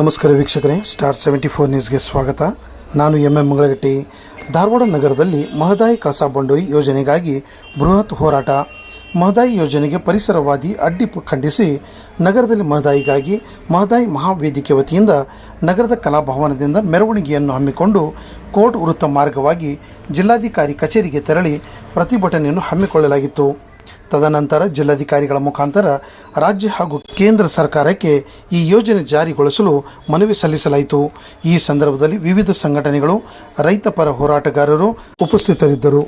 ನಮಸ್ಕಾರ ವೀಕ್ಷಕರೇ star seventy four ನ್ಯೂಸ್ಗೆ ಸ್ವಾಗತ. ನಾನು ಎಂ ಎಂ ಮಂಗಳಗಟ್ಟಿ. ಧಾರವಾಡ ನಗರದಲ್ಲಿ ಮಹದಾಯಿ ಕಳಸಾ ಬಂಡೂರಿ ಯೋಜನೆಗಾಗಿ ಬೃಹತ್ ಹೋರಾಟ. ಮಹದಾಯಿ ಯೋಜನೆಗೆ ಪರಿಸರವಾದಿ ಅಡ್ಡಿ ಖಂಡಿಸಿ ನಗರದಲ್ಲಿ ಮಹದಾಯಿಗಾಗಿ ಮಹದಾಯಿ ಮಹಾವೇದಿಕೆ ವತಿಯಿಂದ ನಗರದ ಕಲಾಭವನದಿಂದ ಮೆರವಣಿಗೆಯನ್ನು ಹಮ್ಮಿಕೊಂಡು ಕೋರ್ಟ್ ವೃತ್ತ ಮಾರ್ಗವಾಗಿ ಜಿಲ್ಲಾಧಿಕಾರಿ ಕಚೇರಿಗೆ ತೆರಳಿ ಪ್ರತಿಭಟನೆಯನ್ನು ಹಮ್ಮಿಕೊಳ್ಳಲಾಗಿತ್ತು. ತದನಂತರ ಜಿಲ್ಲಾಧಿಕಾರಿಗಳ ಮುಖಾಂತರ ರಾಜ್ಯ ಹಾಗೂ ಕೇಂದ್ರ ಸರ್ಕಾರಕ್ಕೆ ಈ ಯೋಜನೆ ಜಾರಿಗೊಳಿಸಲು ಮನವಿ ಸಲ್ಲಿಸಲಾಯಿತು. ಈ ಸಂದರ್ಭದಲ್ಲಿ ವಿವಿಧ ಸಂಘಟನೆಗಳು ರೈತಪರ ಹೋರಾಟಗಾರರು ಉಪಸ್ಥಿತರಿದ್ದರು.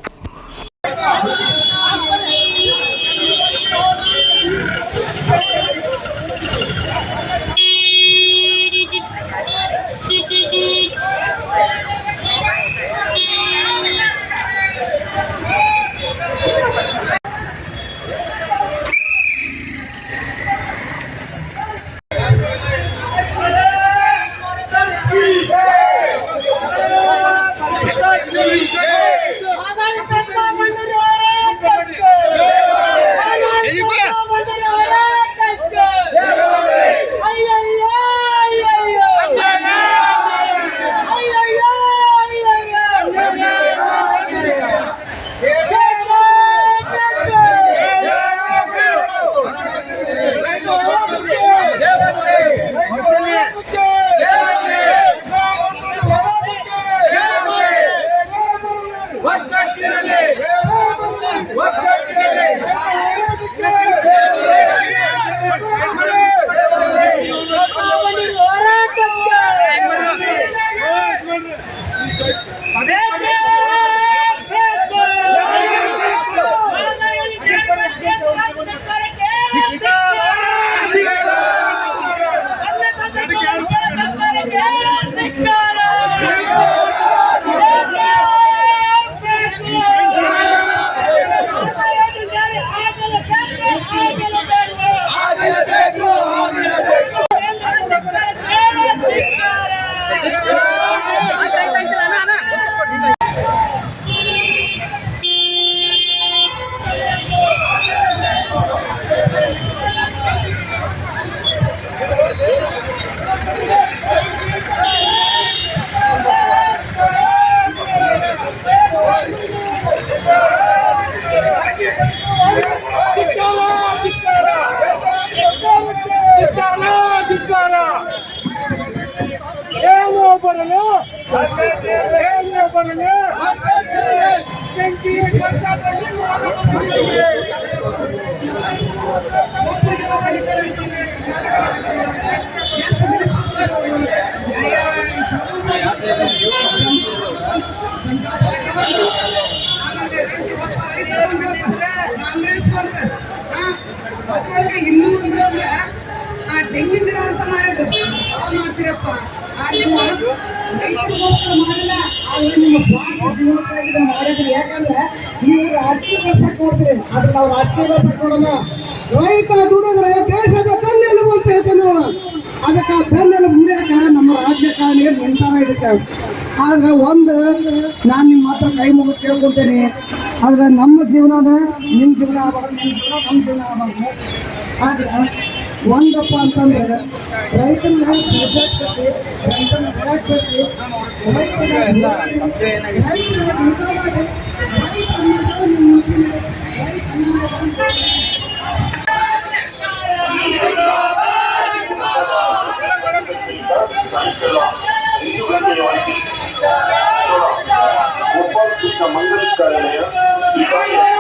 ಮಾಡಿದ್ರಿ ಯಾಕಂದ್ರೆ ರಾಜಕೀಯ ಪಟ್ಟು ನೋಡ್ತೀರಿ ಆದ್ರೆ ನಾವು ರಾಜಕೀಯ ಪಟ್ಟು ನೋಡಲ್ಲ ರೈತ ದೇಶದ ಬೆನ್ನೆಲುಬು ಅಂತ ಹೇಳ್ತೇನೆ ಅದಕ್ಕೆ ಆ ಮುರಿಯಕ ನಮ್ಮ ರಾಜಕಾರಣಿಗೆ ನಿಂತಾನ ಇದಕ್ಕೆ ಆದ್ರೆ ಒಂದು, ನಾನು ನಿಮ್ಮ ಹತ್ರ ಕೈ ಮುಗಿದು ಕೇಳ್ಕೊತೇನೆ. ಆದ್ರೆ ನಮ್ಮ ಜೀವನದ ನಿಮ್ಮ ಜೀವನ ಆಗಬಾರ್ದು ನಿಮ್ಮ ಜೀವನ ನಮ್ಮ ಜೀವನ ಆಗಬಾರ್ದು ಆದ್ರೆ ಒಂದಪ್ಪ ಅಂತಂದ್ರೆ ರೈತನ ಬೆಳೆಸಕ್ಕೆ ರೈತನ ಬೆಳೆಸಕ್ಕೆ ರೈತನ ರೈತನ ಊಟ ಮಾಡಿ ಗೋಪಾಲ್ ಕೃಷ್ಣ ಮಂಗಲ ಕಾರ್ಯಾಲಯ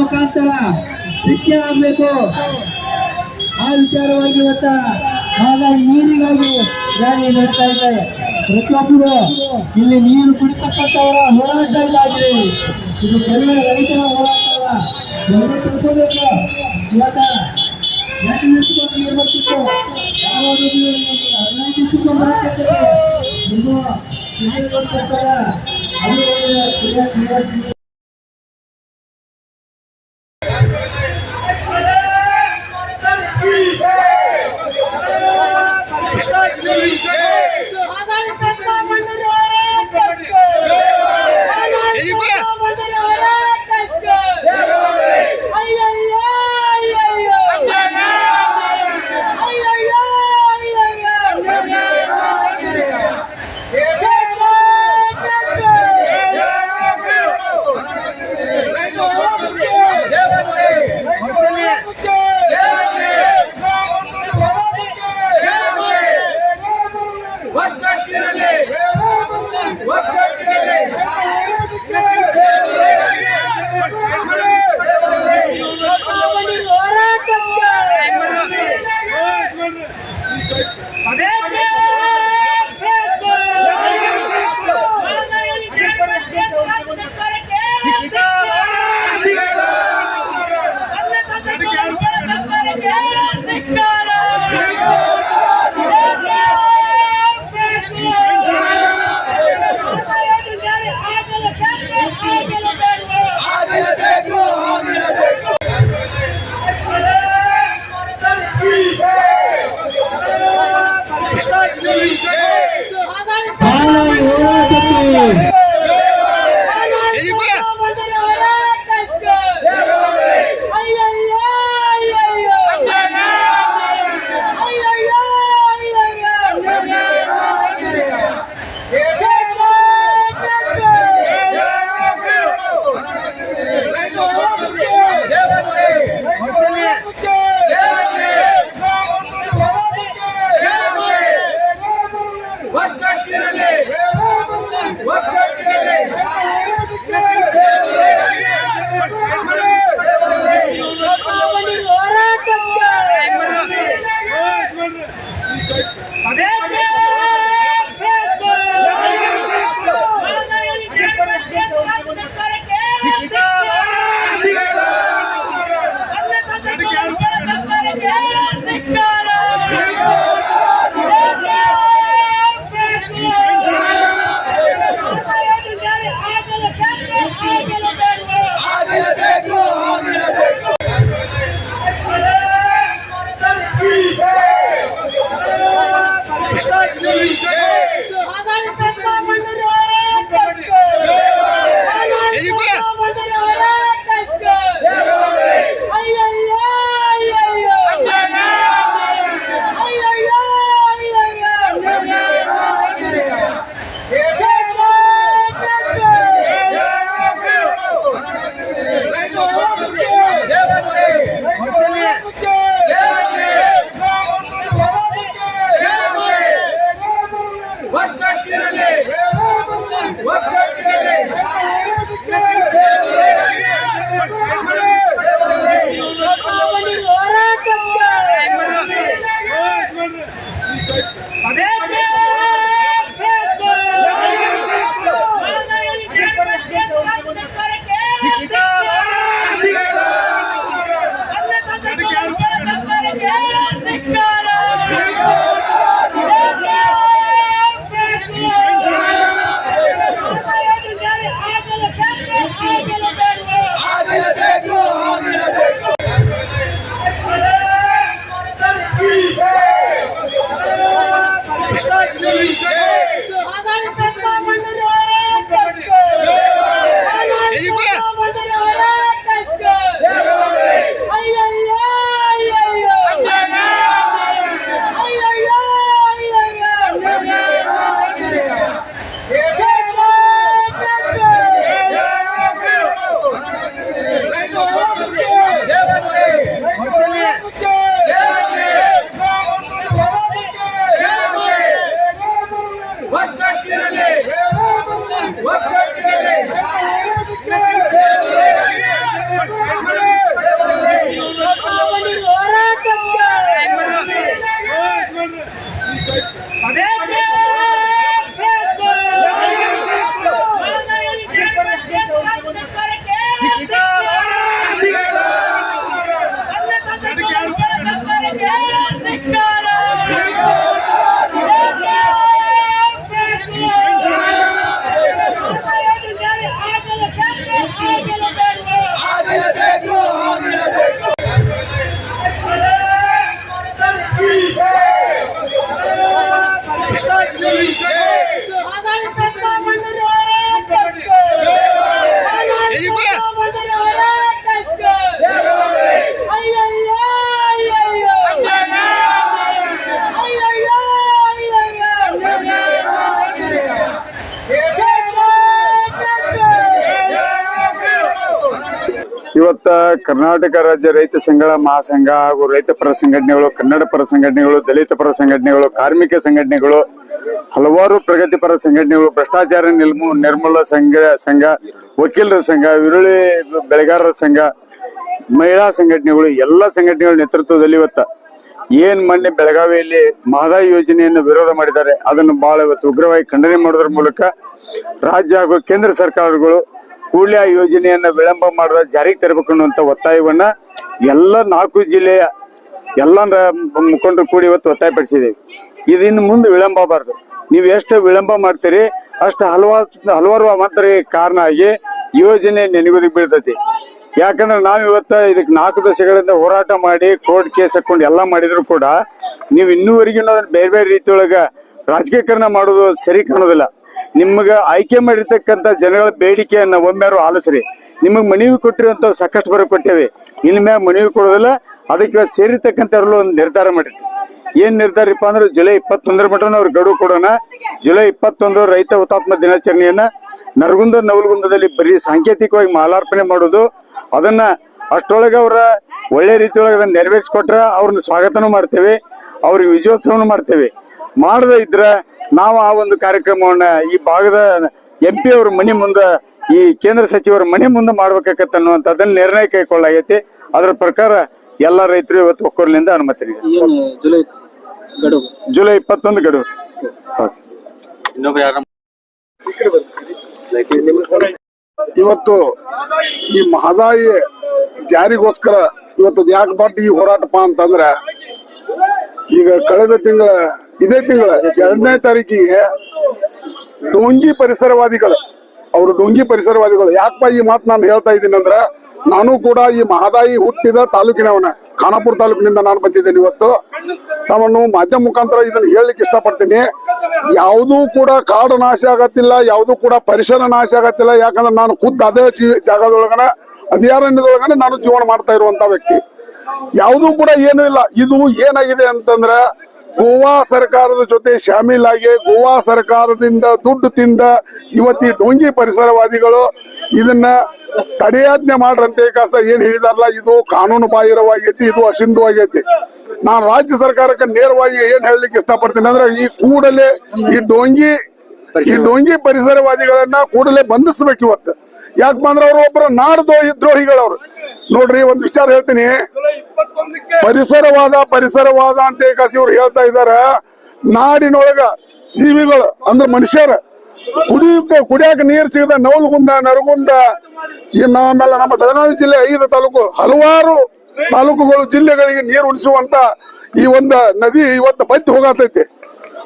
ಮುಖಾಂತರ ಶಿಕ್ಷೆ ಆಗಬೇಕು. ಆ ವಿಚಾರವಾಗಿ ಇವತ್ತ ಹಾಗಾಗಿ ನೀರಿಗಾಗಿ ರ್ಯಾಲಿ ನಡೆಸ್ತಾ ಇದ್ದಾರೆ. ಪ್ರತಿಯೊಬ್ಬರು ಇಲ್ಲಿ ನೀರು ಕುಡಿತಕ್ಕಂಥವರ ಹೋರಾಟ ಇದಾಗಿದೆ. ಇದು ಕೆಲವೇ ರೈತರ ಹೋರಾಟ ಹದಿನೈದು ಅದು ಹಾಗಾಗಿ Cadê? ಇವತ್ತ ಕರ್ನಾಟಕ ರಾಜ್ಯ ರೈತ ಸಂಘಗಳ ಮಹಾಸಂಘ ಹಾಗೂ ರೈತ ಪರ ಸಂಘಟನೆಗಳು, ಕನ್ನಡ ಪರ ಸಂಘಟನೆಗಳು, ದಲಿತ ಪರ ಸಂಘಟನೆಗಳು, ಕಾರ್ಮಿಕ ಸಂಘಟನೆಗಳು ಹಲವಾರು ಪ್ರಗತಿಪರ ಸಂಘಟನೆಗಳು, ಭ್ರಷ್ಟಾಚಾರ ನಿರ್ಮೂ, ನಿರ್ಮೂಲ ಸಂಘ ಸಂಘ, ವಕೀಲರ ಸಂಘ, ಈರುಳ್ಳಿ ಬೆಳೆಗಾರರ ಸಂಘ, ಮಹಿಳಾ ಸಂಘಟನೆಗಳು, ಎಲ್ಲ ಸಂಘಟನೆಗಳ ನೇತೃತ್ವದಲ್ಲಿ ಇವತ್ತ ಏನ್ ಮೊನ್ನೆ ಬೆಳಗಾವಿಯಲ್ಲಿ ಮಹದಾಯಿ ಯೋಜನೆಯನ್ನು ವಿರೋಧ ಮಾಡಿದ್ದಾರೆ, ಅದನ್ನು ಬಹಳ ಇವತ್ತು ಉಗ್ರವಾಗಿ ಖಂಡನೆ ಮಾಡೋದ್ರ ಮೂಲಕ ರಾಜ್ಯ ಹಾಗೂ ಕೇಂದ್ರ ಸರ್ಕಾರಗಳು ಕೂಡಲೇ ಆ ಯೋಜನೆಯನ್ನ ವಿಳಂಬ ಮಾಡಿದ, ಜಾರಿಗೆ ತರಬೇಕು ಅನ್ನುವಂತ ಒತ್ತಾಯವನ್ನ ಎಲ್ಲ ನಾಲ್ಕು ಜಿಲ್ಲೆಯ ಎಲ್ಲ ಮುಖಂಡರು ಕೂಡಿ ಇವತ್ತು ಒತ್ತಾಯಪಡಿಸಿದ್ದೇವೆ ಇದು ಇನ್ನು ಮುಂದೆ ವಿಳಂಬ ಆಗಬಾರ್ದು. ನೀವು ಎಷ್ಟು ವಿಳಂಬ ಮಾಡ್ತೀರಿ, ಅಷ್ಟು ಹಲವಾರು ಹಲವಾರು ಅವಾಂತರಿಗೆ ಕಾರಣ ಆಗಿ ಯೋಜನೆ ನೆನೆಗುದಿಗೆ ಬೀಳ್ತೈತಿ. ಯಾಕಂದ್ರೆ ನಾವು ಇವತ್ತು ಇದಕ್ಕೆ ನಾಲ್ಕು ದಶಕಗಳಿಂದ ಹೋರಾಟ ಮಾಡಿ, ಕೋರ್ಟ್ ಕೇಸ್ ಹಾಕೊಂಡು ಎಲ್ಲ ಮಾಡಿದ್ರು ಕೂಡ ನೀವು ಇನ್ನೂವರೆಗೂ ಅದನ್ನು ಬೇರೆ ಬೇರೆ ರೀತಿಯೊಳಗೆ ರಾಜಕೀಕರಣ ಮಾಡೋದು ಸರಿ ಕಾಣೋದಿಲ್ಲ. ನಿಮ್ಗೆ ಆಯ್ಕೆ ಮಾಡಿರ್ತಕ್ಕಂಥ ಜನಗಳ ಬೇಡಿಕೆಯನ್ನ ಒಮ್ಮೆಯಾರು ಆಲಿಸ್ರಿ. ನಿಮಗೆ ಮನವಿ ಕೊಟ್ಟಿರುವಂತ ಸಾಕಷ್ಟು ಬರ ಕೊಟ್ಟೇವೆ. ಇನ್ನು ಮ್ಯಾಗ ಮನವಿ ಕೊಡೋದಿಲ್ಲ, ಅದಕ್ಕೆ ಇವತ್ತು ಸೇರಿರ್ತಕ್ಕಂಥವ್ರು ಒಂದು ನಿರ್ಧಾರ ಮಾಡಿರ್ತೀವಿ. ಏನ್ ನಿರ್ಧಾರಪ್ಪ ಅಂದ್ರೆ ಜುಲೈ ಇಪ್ಪತ್ತೊಂದರ ಮಟನ ಅವ್ರ ಗಡುವು ಕೊಡೋಣ. ಜುಲೈ ಇಪ್ಪತ್ತೊಂದು ರೈತ ಹುತಾತ್ಮ ದಿನಾಚರಣೆಯನ್ನ ನರಗುಂದ ನವಲಗುಂದದಲ್ಲಿ ಬರೀ ಸಾಂಕೇತಿಕವಾಗಿ ಮಾಲಾರ್ಪಣೆ ಮಾಡೋದು. ಅದನ್ನ ಅಷ್ಟೊಳಗೆ ಅವರ ಒಳ್ಳೆ ರೀತಿಯೊಳಗೆ ಅದನ್ನ ನೆರವೇರಿಸ್ಕೊಟ್ರ ಅವ್ರನ್ನ ಸ್ವಾಗತನೂ ಮಾಡ್ತೇವೆ, ಅವ್ರಿಗೆ ವಿಜಯೋತ್ಸವನು ಮಾಡ್ತೇವೆ. ಮಾಡದೇ ಇದ್ರ ನಾವು ಆ ಒಂದು ಕಾರ್ಯಕ್ರಮವನ್ನ ಈ ಭಾಗದ ಎಂ ಪಿ ಅವ್ರ ಮನೆ ಮುಂದೆ, ಈ ಕೇಂದ್ರ ಸಚಿವರ ಮನೆ ಮುಂದೆ ಮಾಡ್ಬೇಕಾಗತ್ತೆ ಅನ್ನುವಂಥದ್ದನ್ನ ನಿರ್ಣಯ ಕೈಗೊಳ್ಳಾಗೈತಿ. ಅದರ ಪ್ರಕಾರ ಎಲ್ಲ ರೈತರು ಇವತ್ತು ಒಕ್ಕೂರ್ಲಿಂದ ಅನುಮತಿ ಗಡುವು. ಜುಲೈ ಇಪ್ಪತ್ತೊಂದು ಗಡುವು. ಇವತ್ತು ಈ ಮಹದಾಯಿ ಜಾರಿಗೋಸ್ಕರ ಇವತ್ತು ಯಾಕೆ ಬಟ್ ಈ ಹೋರಾಟಪ್ಪ ಅಂತಂದ್ರೆ ಈಗ ಕಳೆದ ತಿಂಗಳ ಇದೇ ತಿಂಗಳ ಎರಡನೇ ತಾರೀಕಿಗೆ ಡೋಂಗಿ ಪರಿಸರವಾದಿಗಳು ಅವರು ಡೋಂಗಿ ಪರಿಸರವಾದಿಗಳು ಯಾಕಪ್ಪ ಈ ಮಾತು ನಾನು ಹೇಳ್ತಾ ಇದ್ದೀನಿ ಅಂದ್ರೆ ನಾನು ಕೂಡ ಈ ಮಹದಾಯಿ ಹುಟ್ಟಿದ ತಾಲೂಕಿನವನ. ಖಾನಾಪುರ ತಾಲೂಕಿನಿಂದ ನಾನು ಬಂದಿದ್ದೇನೆ ಇವತ್ತು. ತಮ್ಮನ್ನು ಮಾಧ್ಯಮ ಮುಖಾಂತರ ಇದನ್ನು ಹೇಳಲಿಕ್ಕೆ ಇಷ್ಟಪಡ್ತೀನಿ. ಯಾವುದೂ ಕೂಡ ಕಾಡು ನಾಶ ಆಗತ್ತಿಲ್ಲ, ಯಾವುದೂ ಕೂಡ ಪರಿಸರ ನಾಶ ಆಗತ್ತಿಲ್ಲ. ಯಾಕಂದ್ರೆ ನಾನು ಖುದ್ದು ಅದೇ ಜೀವಿ ಜಾಗದೊಳಗನ, ಅಭಯಾರಣ್ಯದೊಳಗನೆ ನಾನು ಜೀವನ ಮಾಡ್ತಾ ಇರುವಂತ ವ್ಯಕ್ತಿ. ಯಾವುದೂ ಕೂಡ ಏನೂ ಇಲ್ಲ. ಇದು ಏನಾಗಿದೆ ಅಂತಂದ್ರೆ ಗೋವಾ ಸರ್ಕಾರದ ಜೊತೆ ಶಾಮೀಲಾಗಿ ಗೋವಾ ಸರ್ಕಾರದಿಂದ ದುಡ್ಡು ತಿಂದ ಇವತ್ತಿ ಡೋಂಗಿ ಪರಿಸರವಾದಿಗಳು ಇದನ್ನ ತಡೆಯಾಜ್ಞೆ ಮಾಡ್ರಂತೆ. ಕಾಸ ಏನ್ ಹೇಳಿದಾರಲ್ಲ, ಇದು ಕಾನೂನು ಬಾಹಿರವಾಗೈತಿ, ಇದು ಅಸಿಂಧುವಾಗೈತಿ ನಾನು ರಾಜ್ಯ ಸರ್ಕಾರಕ್ಕೆ ನೇರವಾಗಿ ಏನ್ ಹೇಳಲಿಕ್ಕೆ ಇಷ್ಟಪಡ್ತೀನಿ ಅಂದ್ರೆ, ಈ ಕೂಡಲೇ ಈ ಡೋಂಗಿ ಈ ಡೋಂಗಿ ಪರಿಸರವಾದಿಗಳನ್ನ ಕೂಡಲೇ ಬಂಧಿಸ್ಬೇಕು ಇವತ್ತು. ಯಾಕಂದ್ರೆ ಅವರು ಒಬ್ಬರ ನಾಡದೋ ದ್ರೋಹಿಗಳವ್ರು. ನೋಡ್ರಿ, ಒಂದು ವಿಚಾರ ಹೇಳ್ತೀನಿ. ಪರಿಸರವಾದ ಪರಿಸರವಾದ ಅಂತ ಇವ್ರು ಹೇಳ್ತಾ ಇದ್ದಾರೆ. ನಾಡಿನೊಳಗ ಜೀವಿಗಳು, ಅಂದ್ರೆ ಮನುಷ್ಯರ ಕುಡಿಯಕ್ಕೆ ಕುಡಿಯಾಕ ನೀರು ಸಿಗದ ನೌಲ್ಗುಂದ ನರಗುಂದ ಇನ್ನು ಆಮೇಲೆ ನಮ್ಮ ಬೆಳಗಾವಿ ಜಿಲ್ಲೆ ಐದು ತಾಲೂಕು, ಹಲವಾರು ತಾಲೂಕುಗಳು, ಜಿಲ್ಲೆಗಳಿಗೆ ನೀರು ಉಣಿಸುವಂತ ಈ ಒಂದು ನದಿ ಇವತ್ತು ಬತ್ತಿ ಹೋಗತೈತಿ.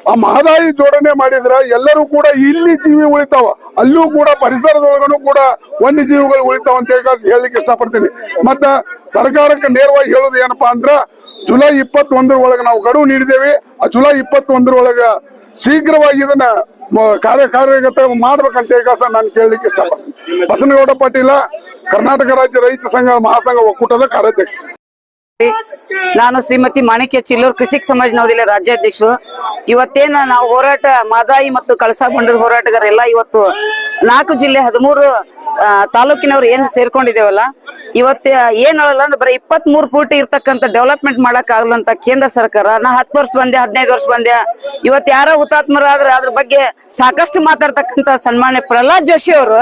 ಆ ಮಹದಾಯಿ ಜೋಡಣೆ ಮಾಡಿದ್ರ ಎಲ್ಲರೂ ಕೂಡ ಇಲ್ಲಿ ಜೀವಿ ಉಳಿತಾವ. ಅಲ್ಲೂ ಕೂಡ ಪರಿಸರದೊಳಗನು ಕೂಡ ವನ್ಯಜೀವಿಗಳು ಉಳಿತಾವ ಅಂತ ಹೇಳಿ ಹೇಳಲಿಕ್ಕೆ ಇಷ್ಟಪಡ್ತೀನಿ. ಮತ್ತ ಸರ್ಕಾರಕ್ಕೆ ನೇರವಾಗಿ ಹೇಳೋದು ಏನಪ್ಪಾ ಅಂದ್ರ ಜುಲೈ ಇಪ್ಪತ್ತೊಂದರ ಒಳಗೆ ನಾವು ಗಡುವು ನೀಡಿದ್ದೇವೆ. ಆ ಜುಲೈ ಇಪ್ಪತ್ತೊಂದರ ಒಳಗ ಶೀಘ್ರವಾಗಿ ಇದನ್ನ ಕಾರ್ಯ ಕಾರ್ಯಗತ ಮಾಡ್ಬೇಕಂತ ಹೇಳಿ ನಾನು ಕೇಳಲಿಕ್ಕೆ ಇಷ್ಟಪಡ್ತೀನಿ. ಬಸನಗೌಡ ಪಾಟೀಲ, ಕರ್ನಾಟಕ ರಾಜ್ಯ ರೈತ ಸಂಘ ಮಹಾಸಂಘ ಒಕ್ಕೂಟದ ಕಾರ್ಯಾಧ್ಯಕ್ಷ ನಾನು ಶ್ರೀಮತಿ ಮಾಣಿಕ್ಯ ಚಿಲ್ಲೂರ್ ಕೃಷಿ ಸಮಾಜ ನವದಿಲ್ಲ ರಾಜ್ಯಾಧ್ಯಕ್ಷರು. ಇವತ್ತೇನ ನಾವು ಹೋರಾಟ, ಮಾದಾಯಿ ಮತ್ತು ಕಳಸಾ ಬಂಡೂರು ಹೋರಾಟಗಾರೆಲ್ಲ ಇವತ್ತು ನಾಲ್ಕು ಜಿಲ್ಲೆ ಹದಿಮೂರು ತಾಲೂಕಿನವ್ರು ಏನ್ ಸೇರ್ಕೊಂಡಿದ್ದೇವಲ್ಲ ಇವತ್ತ ಏನ್ ಹೇಳಲ್ಲ ಅಂದ್ರೆ ಬರೀ ಇಪ್ಪತ್ ಮೂರ್ ಫೂಟ್ ಇರ್ತಕ್ಕಂಥ ಡೆವಲಪ್ಮೆಂಟ್ ಮಾಡಕ್ ಆಗ್ಲಂತ ಕೇಂದ್ರ ಸರ್ಕಾರ. ನಾ ಹತ್ತು ವರ್ಷ ಬಂದೆ, ಹದಿನೈದು ವರ್ಷ ಬಂದೆ. ಇವತ್ ಯಾರೋ ಹುತಾತ್ಮರಾದ್ರೆ ಅದ್ರ ಬಗ್ಗೆ ಸಾಕಷ್ಟು ಮಾತಾಡ್ತಕ್ಕಂತ ಸನ್ಮಾನ್ಯ ಪ್ರಹ್ಲಾದ್ ಜೋಶಿ ಅವರು,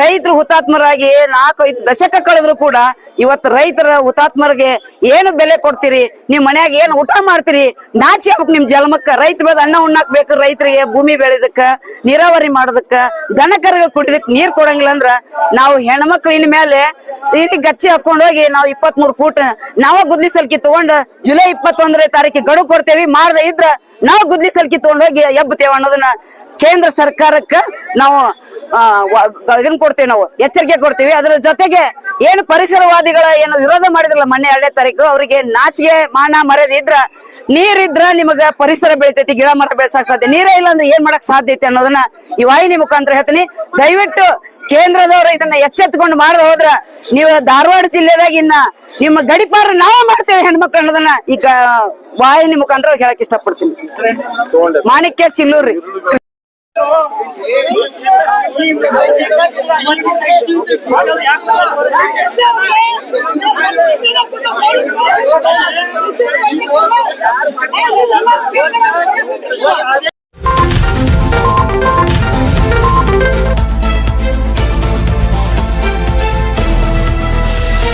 ರೈತರು ಹುತಾತ್ಮರಾಗಿ ನಾಲ್ಕು ದಶಕ ಕಳೆದ್ರು ಕೂಡ ಇವತ್ತು ರೈತರ ಹುತಾತ್ಮರಿಗೆ ಏನು ಬೆಲೆ ಕೊಡ್ತೀರಿ? ನಿಮ್ ಮನ್ಯಾಗ ಏನ್ ಊಟ ಮಾಡ್ತೀರಿ? ನಾಚಿ ಹಾಕ್ ನಿಮ್ ಜನ್ಮಕ್ಕ ರೈತ ಬೆಳೆದ ಅನ್ನ ಉಣ್ಣಾಕ್ ಬೇಕು ರೈತರಿಗೆ ಭೂಮಿ ಬೆಳೆದಕ್ಕ, ನೀರಾವರಿ ಮಾಡೋದಕ್ಕ, ದನ ಕರುಗಳು ಕುಡಿದಕ್ ನೀರ್ ಕೊಡಂಗಿಲ್ಲ ಅಂದ್ರ ನಾವು ಹೆಣ್ಮಕ್ಳಿನ ಮೇಲೆ ಸೀರೆ ಗಚ್ಚಿ ಹಾಕೊಂಡ್ ಹೋಗಿ ನಾವು ಇಪ್ಪತ್ತ್ ಮೂರು ಫೂಟ್ ನಾವ ಗುದ್ಲಿ ಸಲ್ಕಿ ತಗೊಂಡ್ ಜುಲೈ ಇಪ್ಪತ್ತೊಂದನೇ ತಾರೀಕಿಗೆ ಗಡುವು ಕೊಡ್ತೇವಿ. ಮಾಡದೆ ಇದ್ರ ನಾವು ಗುದ್ಲಿ ಸಲ್ಕಿ ತಗೊಂಡ್ ಹೋಗಿ ಎಬ್ಬತೇವ ಅನ್ನೋದನ್ನ ಕೇಂದ್ರ ಸರ್ಕಾರಕ್ಕ ನಾವು ಇದನ್ನ ಕೊಡ್ತೇವೆ ನಾವು, ಎಚ್ಚರಿಕೆ ಕೊಡ್ತೇವಿ. ಅದರ ಜೊತೆಗೆ ಏನು ಪರಿಸರವಾದಿಗಳ ಏನು ವಿರೋಧ ಮಾಡಿದ್ರಲ್ಲ ಮೊನ್ನೆ ಎರಡನೇ ತಾರೀಕು, ಅವರಿಗೆ ನಾಚಿಗೆ ಮಾನ ಮರ್ಯಾದೆ ಇದ್ರ ನೀರಿದ್ರ ನಿಮಗ ಪರಿಸರ ಬೆಳಿತೈತಿ, ಗಿಡ ಮರ ಬೆಳೆಸಕ್ ಸಾಧ್ಯ. ನೀರೇ ಇಲ್ಲ ಅಂದ್ರೆ ಏನ್ ಮಾಡಕ್ ಸಾಧ್ಯ ಐತಿ ಅನ್ನೋದನ್ನ ಈ ವಾಹಿನಿ ಮುಖಾಂತರ ಹೇಳ್ತೀನಿ. ದಯವಿಟ್ಟು ಜಿಲ್ಲೆದವ್ರು ಇದನ್ನ ಎಚ್ಚೆತ್ಕೊಂಡು ಮಾಡದ ಹೋದ್ರ ನೀವು ಧಾರವಾಡ ಜಿಲ್ಲೆದಾಗ ಇನ್ನ ನಿಮ್ಮ ಗಡಿಪಾರ ನಾವೇ ಮಾಡ್ತೇವೆ ಹೆಣ್ಮಕ್ಳು ಅನ್ನೋದನ್ನ ಈಗ ವಾಹಿನಿ ಮುಖಾಂತರ ಹೇಳಕ್ ಇಷ್ಟಪಡ್ತೀನಿ. ಮಾಣಿಕ್ಯ ಚಿಲ್ಲೂರಿ.